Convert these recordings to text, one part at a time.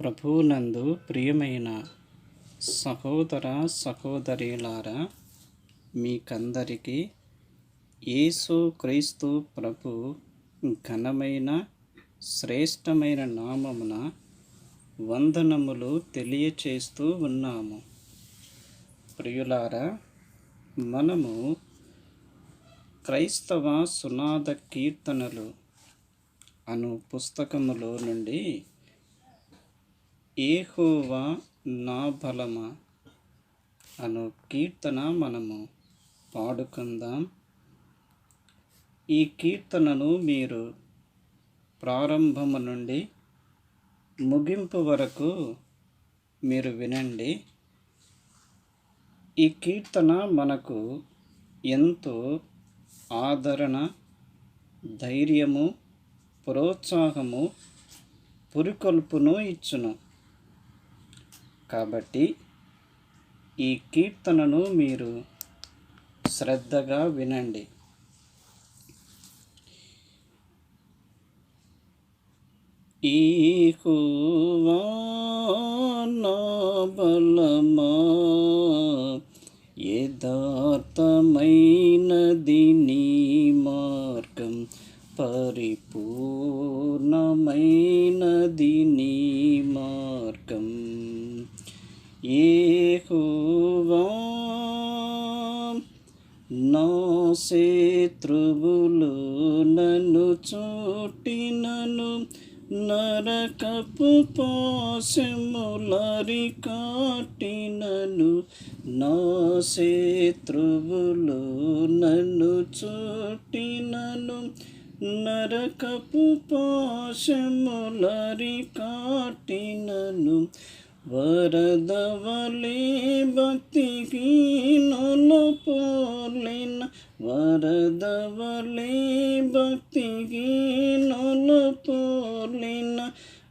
ప్రభువునందు ప్రియమైన సహోదర సహోదరులారా మీకందరికీ యేసు క్రీస్తు ప్రభు ఘనమైన శ్రేష్టమైన నామమున వందనములు తెలియచేస్తూ ఉన్నాము. ప్రియులారా మనము క్రైస్తవ సునాద కీర్తనలు అను పుస్తకములో నుండి ఏహోవా నా బలమా? అను కీర్తన మనము పాడుకుందాం. ఈ కీర్తనను మీరు ప్రారంభము నుండి ముగింపు వరకు మీరు వినండి. ఈ కీర్తన మనకు ఎంతో ఆదరణ ధైర్యము ప్రోత్సాహము పురికొల్పును ఇచ్చును. కాబట్టి ఈ కీర్తనను మీరు శ్రద్ధగా వినండి. ఈ నా బలమా యథార్థమైనది నీ మార్గం పరిపూర్ణమైనది నీ శత్రువులు నన్ను చుట్టినను నరకపు పాశములరి కాటినను నా శత్రువులు నన్ను చుట్టినను నరకపు పాశములరి కాటినను వరదవలి భక్తికి నొలు పోలిన వరదవలే భక్తికి నొలు పోలిన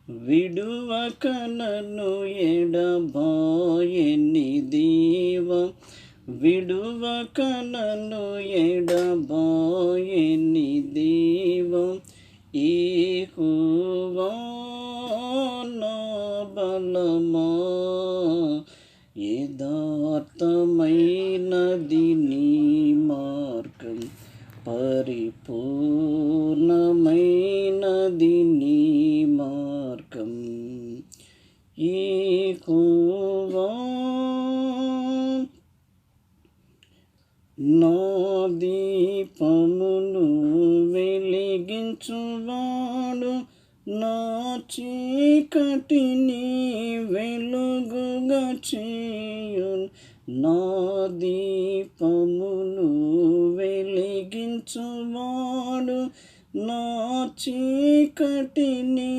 విడువక నన్ను ఎడబాయని దీవ. విడువక నన్ను ఎడబాయని దీవ. ఈ నా బలమా? యథార్థమైనది నీ మార్గం పరిపూర్ణమైనది నీ మార్గం. ఏహువా నా దీపమును వెలిగించువా? నా చీకటిని వెలుగుగా చేయు నా దీపమును వెలిగించువాడు. నా చీకటిని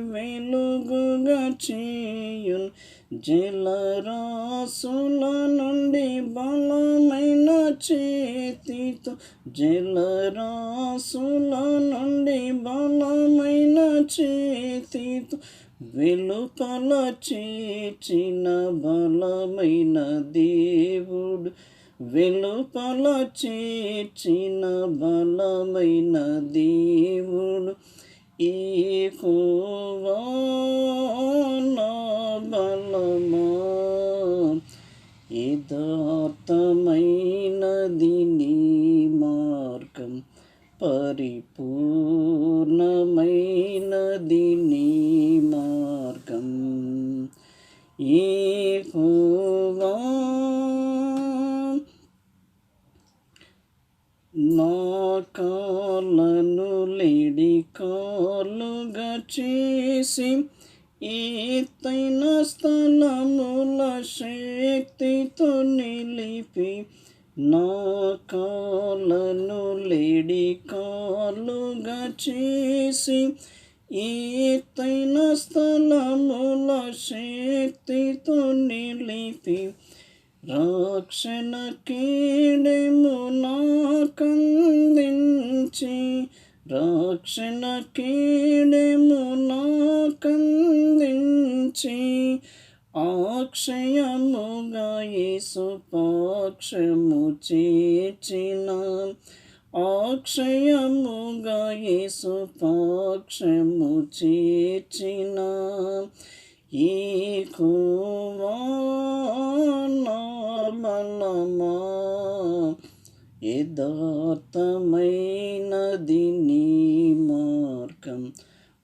వెలుగుగా చేయు జలరాసుల నుండి బలమైన చేతితో జలరాసుల నుండి బలమైన చేతితో వెలుపల చేచిన బలమైన దేవుడు వెలుపల చేర్చిన బలమైన దేవుడు ఏహోవా నా పరిపూర్ణమైనది నీ మార్గం. ఏహోవా నా కాళ్ళను లేడి కాలుగా చేసి ఈతైన స్థలముల శక్తితో నిలిపి నా కాళ్ళను లేడి కాలుగా చేసి ఈతైన స్థలముల శక్తితో నిలిపి రక్షణ కీడెము నాకందించి రక్షణ కీడెము అక్షయముగా యేసు పాక్షము చేర్చిన అక్షయముగా యేసు పాక్షము చేర్చిన ఈ బలమా యథార్థమైనది నీ మార్గం.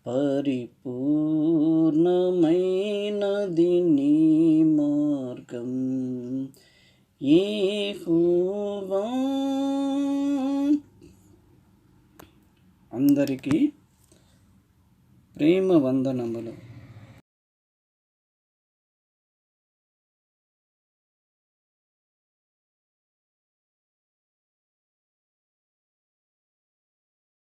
పరిపూర్ణమైనది నీ మార్గం యెహోవా అందరికీ ప్రేమ వందనములు